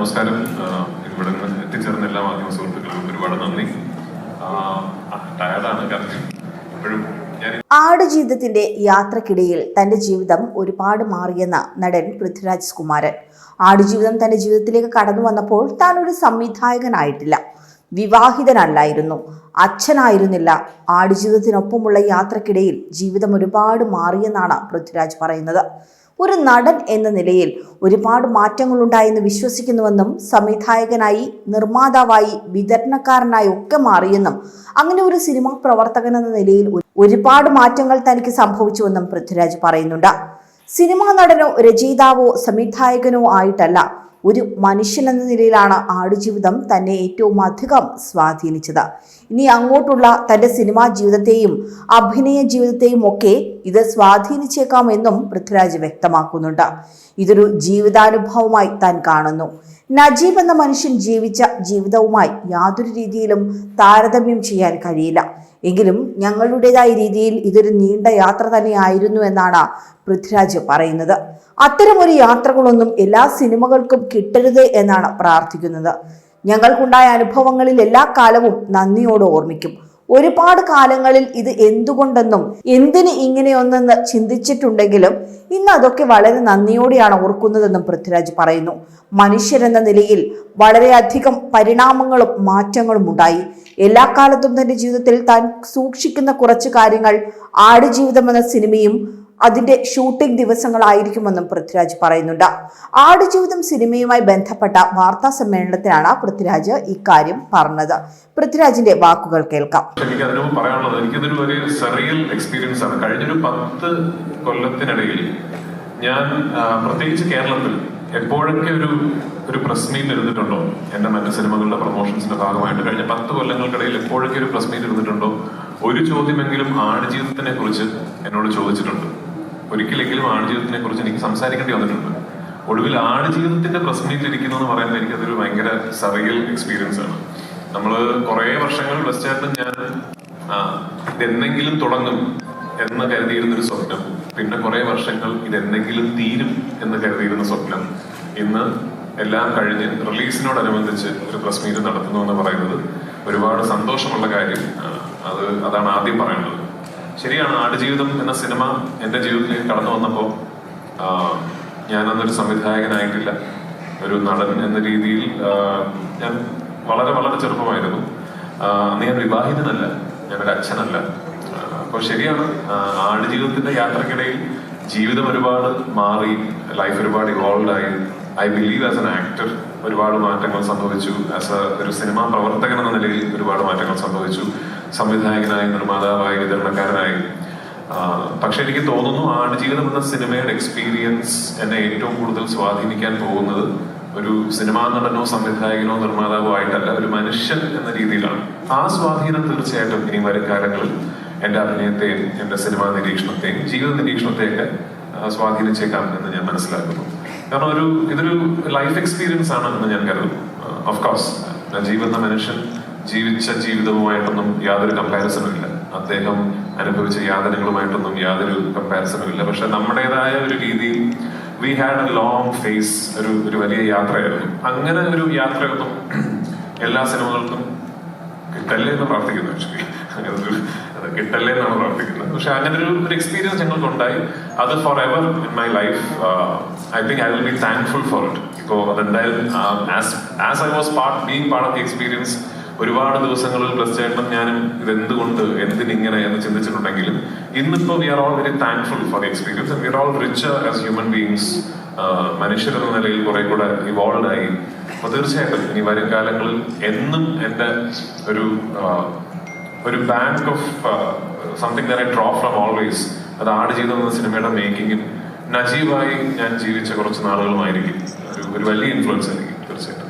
നമസ്കാരം. ഇവിടെ നിന്ന് എത്തിച്ചേർന്ന എല്ലാ മാധ്യമ സുഹൃത്തുക്കൾക്കും ഒരുപാട് നന്ദി. ടയർഡാണ് കാരണം എപ്പോഴും ഞാൻ ആടുജീവിതത്തിന്റെ യാത്രക്കിടയിൽ തന്റെ ജീവിതം ഒരുപാട് മാറിയെന്ന നടൻ പൃഥ്വിരാജ് കുമാരൻ ആടുജീവിതം തന്റെ ജീവിതത്തിലേക്ക് കടന്നു വന്നപ്പോൾ താൻ ഒരു സംവിധായകനായിട്ടില്ല. വിവാഹിതനല്ലായിരുന്നു. അച്ഛനായിരുന്നില്ല. ആടുജീവിതത്തിനൊപ്പമുള്ള യാത്രക്കിടയിൽ ജീവിതം ഒരുപാട് മാറിയെന്നാണ് പൃഥ്വിരാജ് പറയുന്നത്. ഒരു നടൻ എന്ന നിലയിൽ ഒരുപാട് മാറ്റങ്ങളുണ്ടായെന്ന് വിശ്വസിക്കുന്നുവെന്നും സംവിധായകനായി നിർമ്മാതാവായി വിതരണക്കാരനായി ഒക്കെ മാറിയെന്നും അങ്ങനെ ഒരു സിനിമാ പ്രവർത്തകൻ എന്ന നിലയിൽ ഒരുപാട് മാറ്റങ്ങൾ തനിക്ക് സംഭവിച്ചുവെന്നും പൃഥ്വിരാജ് പറയുന്നുണ്ട്. സിനിമാ നടനോ രചയിതാവോ സംവിധായകനോ ആയിട്ടല്ല. ഒരു മനുഷ്യൻ എന്ന നിലയിലാണ് ആടുജീവിതം തന്നെ ഏറ്റവും അധികം സ്വാധീനിച്ചത്. ഇനി അങ്ങോട്ടുള്ള തന്റെ സിനിമാ ജീവിതത്തെയും അഭിനയ ജീവിതത്തെയും ഒക്കെ ഇത് സ്വാധീനിച്ചേക്കാമെന്നും പൃഥ്വിരാജ് വ്യക്തമാക്കുന്നുണ്ട്. ഇതൊരു ജീവിതാനുഭവമായി താൻ കാണുന്നു. നജീബ് എന്ന മനുഷ്യൻ ജീവിച്ച ജീവിതവുമായി യാതൊരു രീതിയിലും താരതമ്യം ചെയ്യാൻ കഴിയില്ല. എങ്കിലും ഞങ്ങളുടേതായ രീതിയിൽ ഇതൊരു നീണ്ട യാത്ര തന്നെയായിരുന്നു എന്നാണ് പൃഥ്വിരാജ് പറയുന്നത്. അത്തരമൊരു യാത്രകളൊന്നും എല്ലാ സിനിമകൾക്കും കിട്ടരുത് എന്നാണ് പ്രാർത്ഥിക്കുന്നത്. ഞങ്ങൾക്കുണ്ടായ അനുഭവങ്ങളിൽ എല്ലാ കാലവും നന്ദിയോട് ഓർമ്മിക്കും. ഒരുപാട് കാലങ്ങളിൽ ഇത് എന്തുകൊണ്ടെന്നും എന്തിന് ഇങ്ങനെയൊന്നെന്ന് ചിന്തിച്ചിട്ടുണ്ടെങ്കിലും ഇന്ന് അതൊക്കെ വളരെ നന്ദിയോടെയാണ് ഓർക്കുന്നതെന്നും പൃഥ്വിരാജ് പറയുന്നു. മനുഷ്യരെന്ന നിലയിൽ വളരെയധികം പരിണാമങ്ങളും മാറ്റങ്ങളും ഉണ്ടായി. എല്ലാ കാലത്തും തന്റെ ജീവിതത്തിൽ താൻ സൂക്ഷിക്കുന്ന കുറച്ച് കാര്യങ്ങൾ ആടുജീവിതം എന്ന സിനിമയും അതിന്റെ ഷൂട്ടിംഗ് ദിവസങ്ങളായിരിക്കുമെന്നും പൃഥ്വിരാജ് പറയുന്നുണ്ട്. ആടുജീവിതം സിനിമയുമായി ബന്ധപ്പെട്ട വാർത്താ സമ്മേളനത്തിലാണ് പൃഥ്വിരാജ് ഇക്കാര്യം പറഞ്ഞത്. പൃഥ്വിരാജിന്റെ വാക്കുകൾ കേൾക്കാം. എനിക്ക് അതിനു പറയാനുള്ളത് എനിക്കിതൊരു ഒരു സെറിയൽ എക്സ്പീരിയൻസ് ആണ്. കഴിഞ്ഞൊരു പത്ത് കൊല്ലത്തിനിടയിൽ ഞാൻ പ്രത്യേകിച്ച് കേരളത്തിൽ എപ്പോഴൊക്കെ ഒരു ഒരു പ്രസ് മീറ്റ് ഇരുന്നിട്ടുണ്ടോ? എന്റെ മറ്റു സിനിമകളുടെ പ്രൊമോഷൻസിന്റെ ഭാഗമായിട്ട് കഴിഞ്ഞ പത്ത് കൊല്ലങ്ങൾക്കിടയിൽ എപ്പോഴൊക്കെ ഒരു പ്രസ് മീറ്റ് ഇരുന്നിട്ടുണ്ടോ? ഒരു ചോദ്യമെങ്കിലും ആടുജീവിതത്തിനെ കുറിച്ച് എന്നോട് ചോദിച്ചിട്ടുണ്ട്. ഒരിക്കലെങ്കിലും ആടുജീവിതത്തിനെ കുറിച്ച് എനിക്ക് സംസാരിക്കേണ്ടി വന്നിട്ടുണ്ട്. ഒടുവിൽ ആടുജീവിതത്തിന്റെ പ്രശ്നത്തിലിരിക്കുന്നു എന്ന് പറയുമ്പോൾ എനിക്കതൊരു ഭയങ്കര സറിയൽ എക്സ്പീരിയൻസ് ആണ്. നമ്മൾ കുറെ വർഷങ്ങൾ വെസ്റ്റേർട്ടും ഞാൻ ആ, ഇതെന്നെങ്കിലും തുടങ്ങും എന്ന് കരുതിയിരുന്ന ഒരു സ്വപ്നം. പിന്നെ കുറെ വർഷങ്ങൾ ഇതെന്നെങ്കിലും തീരും എന്ന് കരുതിയിരുന്ന സ്വപ്നം. ഇന്ന് എല്ലാം കഴിഞ്ഞ് റിലീസിനോടനുബന്ധിച്ച് ഒരു പ്രസ് മീറ്റ് നടത്തുന്നു എന്ന് പറയുന്നത് ഒരുപാട് സന്തോഷമുള്ള കാര്യം. അത് അതാണ് ആദ്യം പറയേണ്ടത് ശരിയാണ് ആടുജീവിതം എന്ന സിനിമ എന്റെ ജീവിതത്തിലേക്ക് കടന്നു വന്നപ്പോൾ ഞാൻ അന്നൊരു സംവിധായകനായിട്ടില്ല. ഒരു നടൻ എന്ന രീതിയിൽ ഞാൻ വളരെ വളരെ ചെറുപ്പമായിരുന്നു. അന്ന് ഞാൻ വിവാഹിതനല്ല ഞാനൊരു അച്ഛനല്ല. അപ്പോൾ ശരിയാണ് ആടുജീവിതത്തിന്റെ യാത്രക്കിടയിൽ ജീവിതം ഒരുപാട് മാറി ലൈഫ് ഒരുപാട് ഇവോൾവ് ആയി. I believe as an actor ഒരുപാട് മാറ്റങ്ങൾ സംഭവിച്ചു. ആസ് എ ഒരു സിനിമാ പ്രവർത്തകൻ എന്ന നിലയിൽ ഒരുപാട് മാറ്റങ്ങൾ സംഭവിച്ചു. സംവിധായകനായി നിർമ്മാതാവായി വിതരണക്കാരനായി പക്ഷെ എനിക്ക് തോന്നുന്നു ആടുജീവിതം എന്ന സിനിമയുടെ എക്സ്പീരിയൻസ് എന്നെ ഏറ്റവും കൂടുതൽ സ്വാധീനിക്കാൻ പോകുന്നത് ഒരു സിനിമാ നടനോ സംവിധായകനോ നിർമ്മാതാവോ ആയിട്ടല്ല ഒരു മനുഷ്യൻ എന്ന രീതിയിലാണ്. ആ സ്വാധീനം തീർച്ചയായിട്ടും ഇനി വരും കാലങ്ങളിൽ എന്റെ അഭിനയത്തെയും എന്റെ സിനിമാ നിരീക്ഷണത്തെയും ജീവിത നിരീക്ഷണത്തെയൊക്കെ സ്വാധീനിച്ചേക്കാം എന്ന് ഞാൻ മനസ്സിലാക്കുന്നു. കാരണം ഒരു ഇതൊരു ലൈഫ് എക്സ്പീരിയൻസ് ആണ് എന്ന് ഞാൻ കരുതുന്നു. ഓഫ് കോഴ്സ് ജീവിത മനുഷ്യൻ ജീവിച്ച ജീവിതവുമായിട്ടൊന്നും യാതൊരു കമ്പാരിസണും ഇല്ല അദ്ദേഹം അനുഭവിച്ച യാതനകളുമായിട്ടൊന്നും യാതൊരു കമ്പാരിസണും ഇല്ല പക്ഷെ നമ്മുടേതായ ഒരു രീതിയിൽ we had a long phase ഒരു ഒരു വലിയ യാത്രയായിരുന്നു. അങ്ങനെ ഒരു യാത്രയൊന്നും എല്ലാ സിനിമകൾക്കും കിട്ടല്ലേ എന്ന് പ്രാർത്ഥിക്കുന്നു അത് കിട്ടല്ലേ എന്നാണ് പ്രാർത്ഥിക്കുന്നത്. പക്ഷെ അങ്ങനെ ഒരു ഒരു എക്സ്പീരിയൻസ് ഞങ്ങൾക്ക് ഉണ്ടായി അത് for ever in my life I think I will be thankful for it ഇപ്പോ അതെന്തായാലും as as I was part being part of the experience ഒരുപാട് ദിവസങ്ങളിൽ പ്ലസ് ചേട്ടനും ഞാനും ഇതെന്തുകൊണ്ട് എന്തിനിങ്ങനെ എന്ന് ചിന്തിച്ചിട്ടുണ്ടെങ്കിലും ഇന്നിപ്പോ we are all very thankful for the experience we are all rich as human beings മനുഷ്യരെന്ന നിലയിൽ കുറെ കൂടെ ഇവോൾവ് ആയി. അപ്പൊ തീർച്ചയായിട്ടും ഇനി വരും കാലങ്ങളിൽ എന്നും എന്റെ ഒരു ഒരു bank of something I draw from always അത് ആട് ചെയ്തു എന്ന സിനിമയുടെ മേക്കിങ്ങിൽ നജീവായി ഞാൻ ജീവിച്ച കുറച്ച് നാളുകളുമായിരിക്കും. ഒരു ഒരു വലിയ ഇൻഫ്ലുവൻസ് ആയിരിക്കും തീർച്ചയായിട്ടും.